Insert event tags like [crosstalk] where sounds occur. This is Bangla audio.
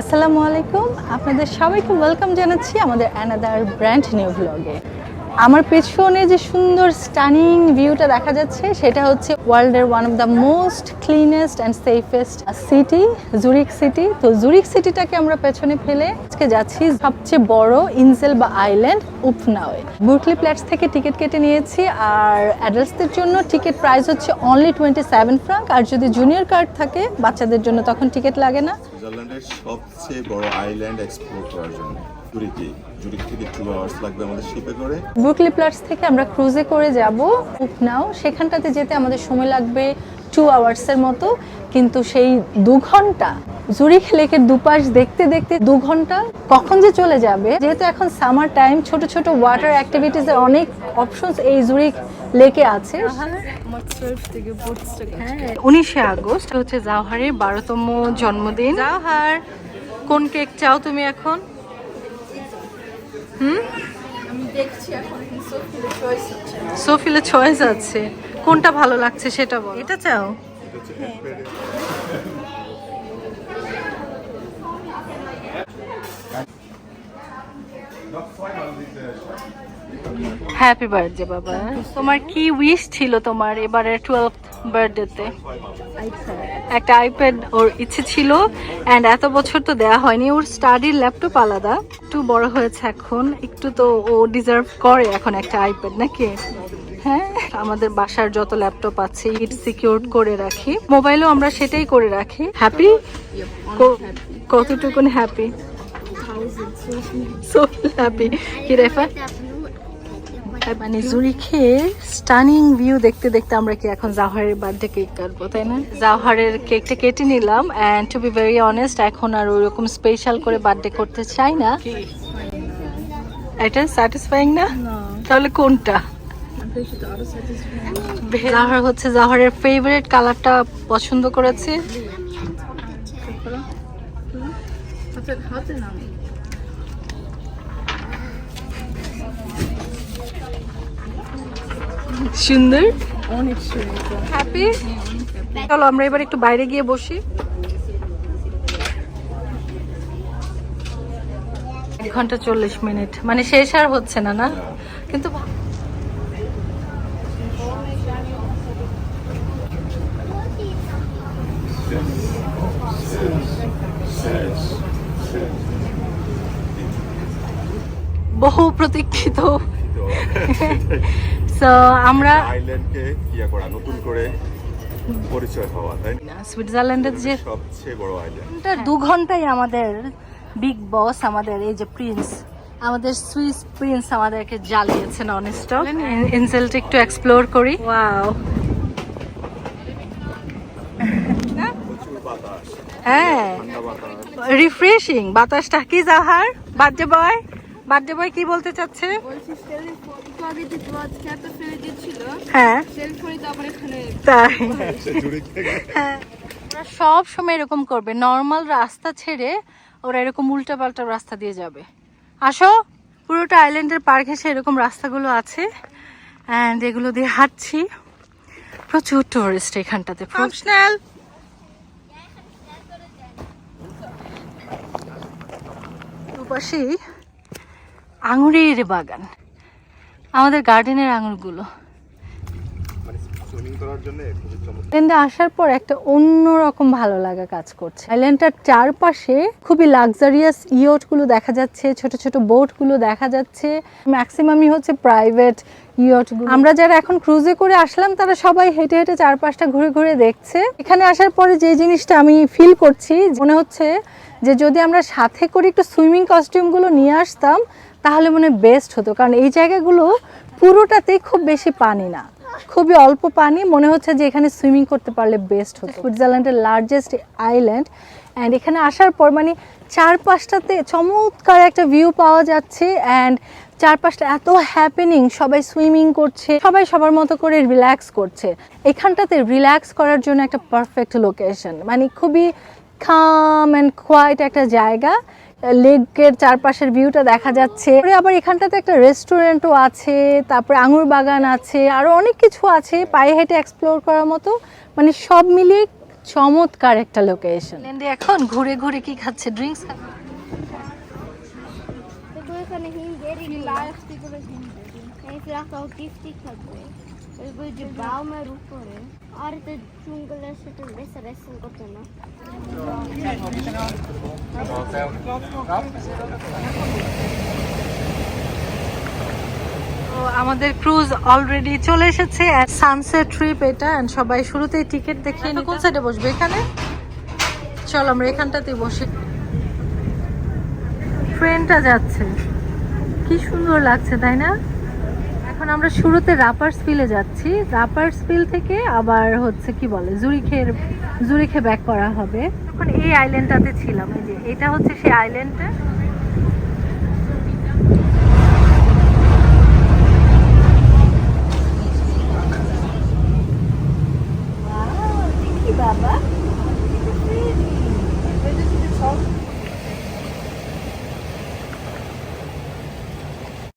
আসসালামু আলাইকুম। আপনাদের সবাইকে ওয়েলকাম জানাচ্ছি আমাদের অ্যানাদার ব্র্যান্ড নিউ ব্লগে আমার পেছনে যে সুন্দর স্টানিং ভিউটা দেখা যাচ্ছে, সেটা হচ্ছে ওয়ার্ল্ডের one of the most cleanest and safest city Zurich city তো জুরিক সিটিটাকে আমরা পেছনে ফেলে আজকে যাচ্ছি সবচেয়ে বড় ইনজেল বা আইল্যান্ড উপনাওয়ে বুকলি প্ল্যাটস থেকে টিকিট কেটে নিয়েছি, আর অ্যাডাল্টসদের জন্য টিকিট প্রাইস হচ্ছে অনলি টোয়েন্টি সেভেন ফ্রাঙ্ক আর যদি জুনিয়র কার্ড থাকে, বাচ্চাদের জন্য তখন টিকিট লাগে না। সুইজারল্যান্ডের সবচেয়ে বড় আইল্যান্ড এক্সপ্লোর করার জন্য। জুরিকে জুরিক থেকে টু আওয়ার্স লাগবে আমাদের শিপে করে। ব্রুকলি প্লাটস থেকে আমরা ক্রুজে করে যাব উপনাও সেখানটাতে যেতে আমাদের সময় লাগবে টু আওয়ার্সের মতো কিন্তু সেই দু ঘণ্টা জুরিখ লেকের দুপাশ দেখতে দেখতে দু ঘণ্টা কখন যে চলে যাবে যেহেতু এখন সামার টাইম ছোট ছোট ওয়াটার অ্যাক্টিভিটিসের অনেক অপশনস এই জুরিক লেকে আছে। আমার উনিশে আগস্ট হচ্ছে জাওহারের বারোতম জন্মদিন। জাওহার কোন কেক চাও তুমি এখন? আছে সোফিলে চয়েস আছে। কোনটা ভালো লাগছে সেটা বল। এটা চাও? হ্যাপি বার্থডে বাবা। তোমার কি উইশ ছিল তোমার এবারে টুয়েলভ বার্থডেতে একটা আইপ্যাড ওর ইচ্ছে ছিল অ্যান্ড এত বছর তো দেয়া হয়নি। ওর স্টাডির ল্যাপটপ আলাদা। একটু বড় হয়েছে এখন। একটু তো ও ডিজার্ভ করে এখন একটা আইপ্যাড নাকি? হ্যাঁ আমাদের বাসার যত ল্যাপটপ আছে ইট সিকিউর করে রাখি। মোবাইলও আমরা সেটাই করে রাখি। হ্যাপি কতটুকুন হ্যাপি সো হ্যাপি কি রেফা মানে জুরিখে স্টানিং ভিউ দেখতে দেখতে আমরা কি এখন জাহারের বার্থডে কেক কাটবো তাই না? জাহারের কেকটা কেটে নিলাম and to be very honest এখন আর ওইরকম স্পেশাল করে বার্থডে করতে চাই না। এটা স্যাটিসফাইং না? তাহলে কোনটা? জাহার হচ্ছে জাহারের ফেভারিট কালারটা পছন্দ করেছে। hatte hatte সুন্দর। অনেক schön হ্যাপি চলো আমরা এবার একটু বাইরে গিয়ে বসি। এক ঘণ্টা চল্লিশ মিনিট। মানে শেষ আর হচ্ছে না না? কিন্তু বহু প্রতীক্ষিত। [laughs] So, আমরা আইল্যান্ডকে ইয়া করা নতুন করে পরিচয় হওয়া তাই না? সুইজারল্যান্ডের যে সবচেয়ে বড় আইল্যান্ড। দু ঘন্টায় আমাদের বিগ বস আমাদের এই যে প্রিন্স আমাদের সুইস প্রিন্স আমাদেরকে জ্বালিয়েছে নন স্টপ ইনসেলটা একটু এক্সপ্লোর করি। ওয়াও হ্যাঁ। রিফ্রেশিং বাতাসটা কি জাহার? Birthday boy? বার্থডে বয় কি বলতে চাচ্ছে? হ্যাঁ। থেকে ওরা সব সময় এরকম করবে। নর্মাল রাস্তা ছেড়ে ওরা এরকম উল্টা পাল্টা রাস্তা দিয়ে যাবে। আসো পুরোটা আইল্যান্ডের পার্ক ঘেসে এরকম রাস্তাগুলো আছে। অ্যান্ড এগুলো দিয়ে হাঁটছি। প্রচুর টুরিস্ট এখানটাতে। প্রফেশনাল দুপাশেই আঙুরের বাগান। আমাদের গার্ডেনের আঙুরগুলো। আইল্যান্ডে আসার পর একটা অন্যরকম ভালো লাগা কাজ করছে। আইল্যান্ডটার চারপাশে খুবই লাক্সারিয়াস ইয়টগুলো দেখা যাচ্ছে ছোট ছোট বোটগুলো দেখা যাচ্ছে। ম্যাক্সিমামই হচ্ছে প্রাইভেট ইয়টগুলো। আমরা যারা এখন ক্রুজে করে আসলাম তারা সবাই হেঁটে হেঁটে চারপাশটা ঘুরে ঘুরে দেখছে। এখানে আসার পরে যে জিনিসটা আমি ফিল করছি মনে হচ্ছে যে যদি আমরা সাথে করে একটু সুইমিং কস্টিউমগুলো নিয়ে আসতাম তাহলে মনে বেস্ট হতো। কারণ এই জায়গাগুলো পুরোটাতেই খুব বেশি পানি না। খুবই অল্প পানি, মনে হচ্ছে যে এখানে সুইমিং করতে পারলে বেস্ট হতো। সুইজারল্যান্ডের লার্জেস্ট আইল্যান্ড অ্যান্ড এখানে আসার পর মানে চারপাশটাতে চমৎকার একটা ভিউ পাওয়া যাচ্ছে অ্যান্ড চারপাশটা এত হ্যাপেনিং সবাই সুইমিং করছে, সবাই সবার মতো করে রিল্যাক্স করছে। এখানটাতে রিল্যাক্স করার জন্য একটা পারফেক্ট লোকেশন মানে খুবই খাম অ্যান্ড কোয়াইট একটা জায়গা। লেকের চারপাশের ভিউটা দেখা যাচ্ছে আবার এখানটাতে একটা রেস্টুরেন্টও আছে তারপরে আঙুর বাগান আছে আরও অনেক কিছু আছে পায়ে হেঁটে এক্সপ্লোর করার মতো মানে সব মিলিয়ে চমৎকার একটা লোকেশন এখন ঘুরে ঘুরে কি খাচ্ছে ড্রিঙ্কস দেখো যে বাউমের উপরে আর তো জঙ্গলের সাথে বেসার এসেন করতে না আমাদের ক্রুজ অলরেডি চলে এসেছে সানসেট ট্রিপ এটা and সবাই শুরুতেই টিকিট দেখিয়ে নি কোন সাইডে বসবে? এখানে? চল আমরা এখানটাতে বসি। ট্রেনটা যাচ্ছে। কি সুন্দর লাগছে তাই না? এখন আমরা শুরুতে রাপার্স ফিলে যাচ্ছি। রাপার্স ফিল থেকে আবার হচ্ছে কি বলে জুরিখের জুরিখে ব্যাক করা হবে। এখন এই আইল্যান্ডটাতে ছিলাম। এই যে, এটা হচ্ছে সেই আইল্যান্ডটা